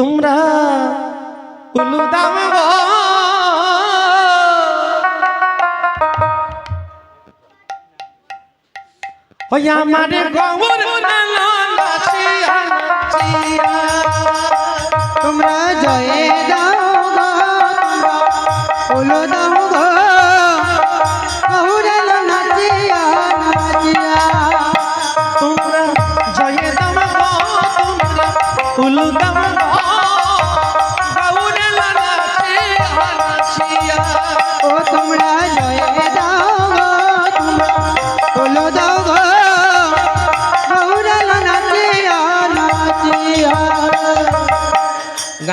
তোমরা আমার গৌর তোমরা জয়ে দাও গো তোমরা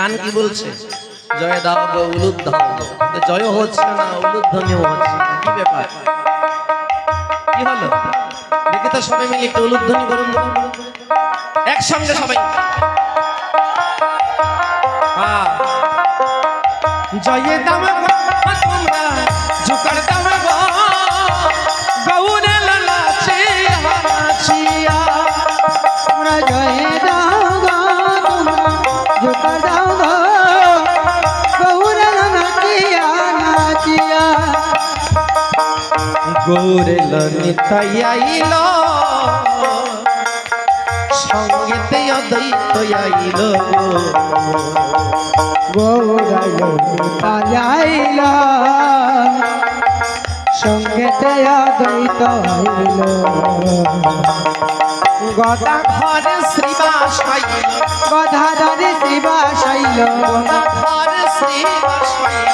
গান কি বলছে জয় দাও গো উলুদ্ধ জয় হচ্ছে না, উলুধ্বনিও হচ্ছে। কি ব্যাপার কি হলো দেখি তো সবাই মিলে একটু উলুধ্বনি করুন। একসঙ্গে সবাই। জয়ে দাম গৌরেল নিতাইল সঙ্গীতে অদ্বৈত আইল। গৌরাইল তালাইল সঙ্গেতে অদ্বৈত হইল গদা ঘরে শ্রীবাস আইল। গধাধরে শিবাশাইল গদা ঘরে শ্রীবাস আইল।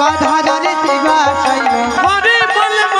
গধাধরে শিবাশাইল ঘরে বলে মালিয়া রে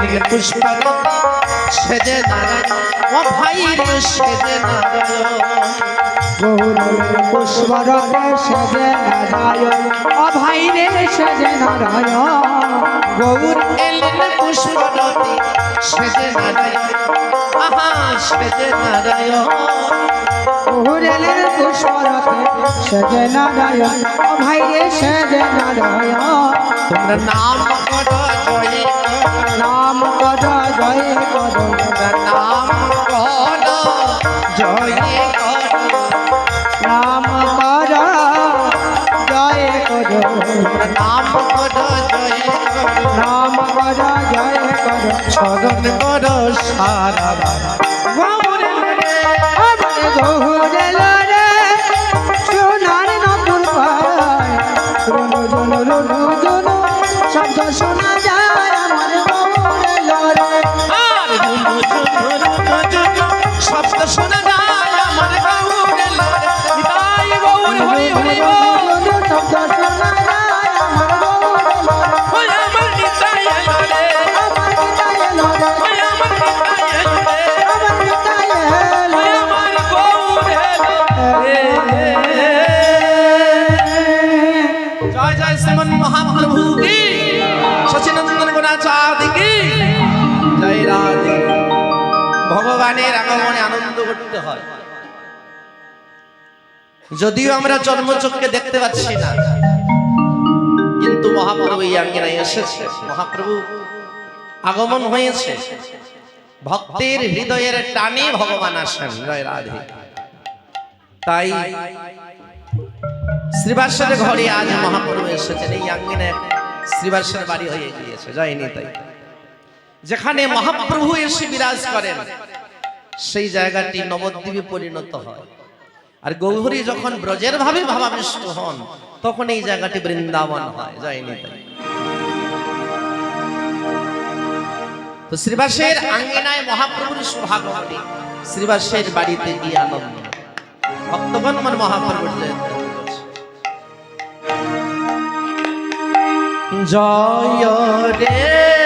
গৌরে পুষ্পাবতী সেজে নারায়ণ ও ভাই সেজে নারায়ণ। বহুরাল পুষ্পরতে সেজে নারায়ণ অভাই রে সেজে নারায়ণ। গৌর এলেন পুষ্পবতী সেজে নারায়ণ আহা সেজে নারায়ণ। ঘুরেলেন পুষ্পরথে সেজে নারায়ণ ও ভাই রে সেজে নারায়ণ। তোমরা নাম করো নাম কর জয় কর স্মরণ করো সারা গৌরে শব্দ শোনা যায়, আমার ঘুরেল রে আর শব্দ শোনা যায়, আমার গৌরে লারে গৌর হরি হরি শব্দ ভগবানের আগমনে আনন্দ করতে হয়। যদিও আমরা জন্মচক্ষে দেখতে পাচ্ছি না, কিন্তু মহাপ্রভু এই আঙ্গিনায় এসেছে। মহাপ্রভু আগমন হয়েছে। ভক্তের হৃদয়ের টানে ভগবান আসেন, জয় রাধে। তাই শ্রীবাসের ঘরে আজ মহাপ্রভু এসেছেন, এই আঙ্গিনে শ্রীবাসের বাড়ি হয়ে গিয়েছে। জয়নি তাই যেখানে মহাপ্রভু এসে বিরাজ করেন সেই জায়গাটি নবদ্বীপে পরিণত হয়। আর গৌহরী যখন ব্রজের ভাবে ভাবাবিষ্ট হন, তখন এই জায়গাটি বৃন্দাবন হয় জয়নি তাই। তো শ্রীবাসের আঙ্গিনায় মহাপ্রভুর সুভাগমণি শ্রীবাসের বাড়িতে গিয়ে আনন্দ। ভক্তগণ আমার মহাপ্রভুর জয়ন্তী জয় রে।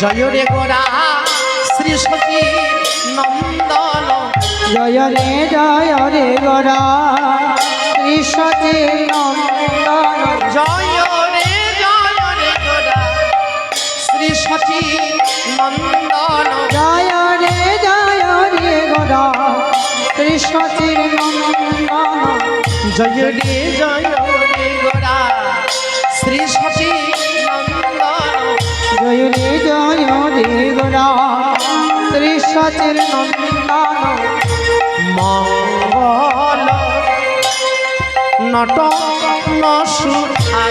জয় রে গোরা। শ্রী শ্রীর নন্দন জয় রে জয় রে গোরা। শ্রী সচী নন্দন। জয় শ্রী সচী নন্দন জয় রে জয় রে গোরা। শ্রী সচির নন্দন, জয় রে জয় রে গোরা। শ্রী সচী নন্দন, জয় রে জয় রে গোরা। শ্রী সচির নন্দন, মঙ্গল নট নসুধা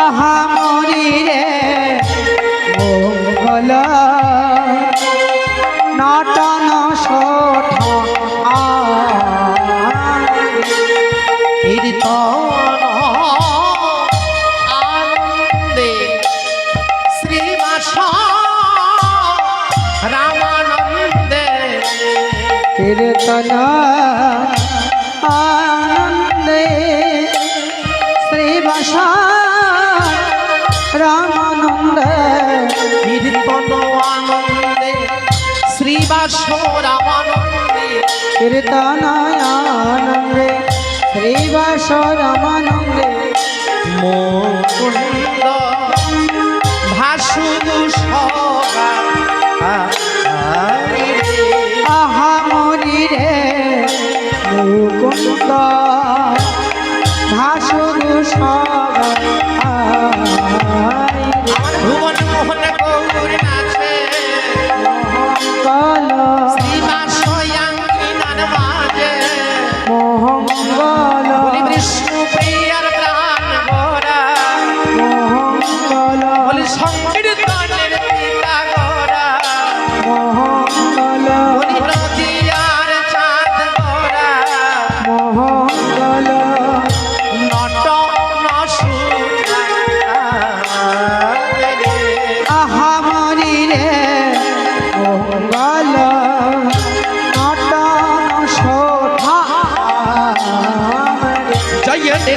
আহা মরি রে মঙ্গল নটন শোঠ কীর্তন আনন্দে শ্রীবাস রামানন্দে। কীর্তন আনন্দে শ্রীবাস শ্রীবাস রামানন্দে কীর্তন আনন্দে শ্রীবাস রামানন্দে মুকুন্দ ভাসু সগা আহা মরি রে মুকুন্দ। ভাসুরু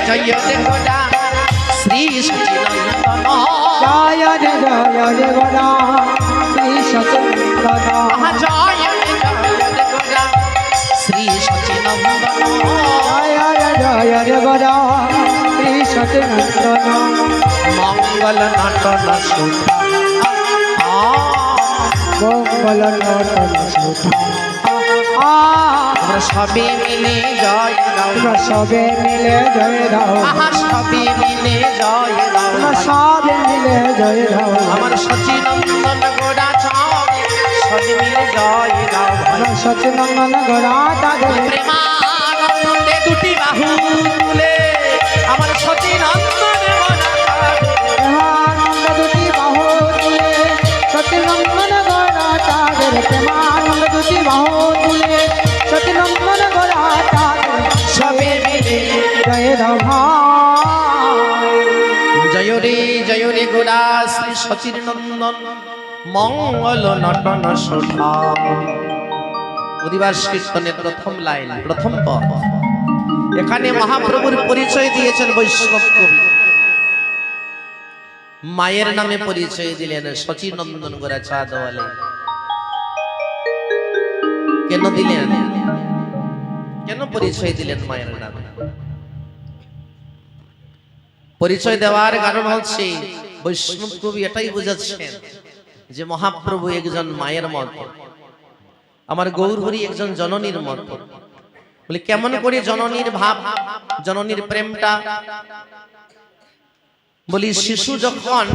জয় গোরা শ্রী সচিনন্দন জয় জয় রে শ্রী সচিনন্দন জয় সচন্দন মঙ্গল নটন সুধা মঙ্গল নটন শোভা আমরা সবে মিলে জয় আমরা সবে মিলে জয় দাও আহা সবে মিলে জয় আমরা সবে মিলে জয় দাও আমার সচিনন্দন গোড়া সবে মিলে জয় গাও আমরা সচনন্দন প্রেমানন্দে দুটি বাহু তুলে আমার সচিনন্দন শ্রী সচির নন্দন মঙ্গল নটন সোঠা অধিবাস কীর্তনের প্রথম লাইন, প্রথম পদ। এখানে মহাপ্রভুর পরিচয় দিয়েছেন বৈষ্ণব কবি। মায়ের নামে পরিচয় দিলেন সচিনন্দন গোরা চাঁদওয়ালে কেন দিলেন? কেন পরিচয় দিলেন মায়ের নামে? পরিচয় দেওয়ার কারণ হচ্ছে বৈষ্ণব কবি এটাই বুঝাচ্ছেন যে মহাপ্রভু একজন মায়ের মত আমার গৌরহরি একজন জননীর মত বলে, কেমন করে জননীর ভাব, জননীর প্রেমটা? বলি, শিশু যখন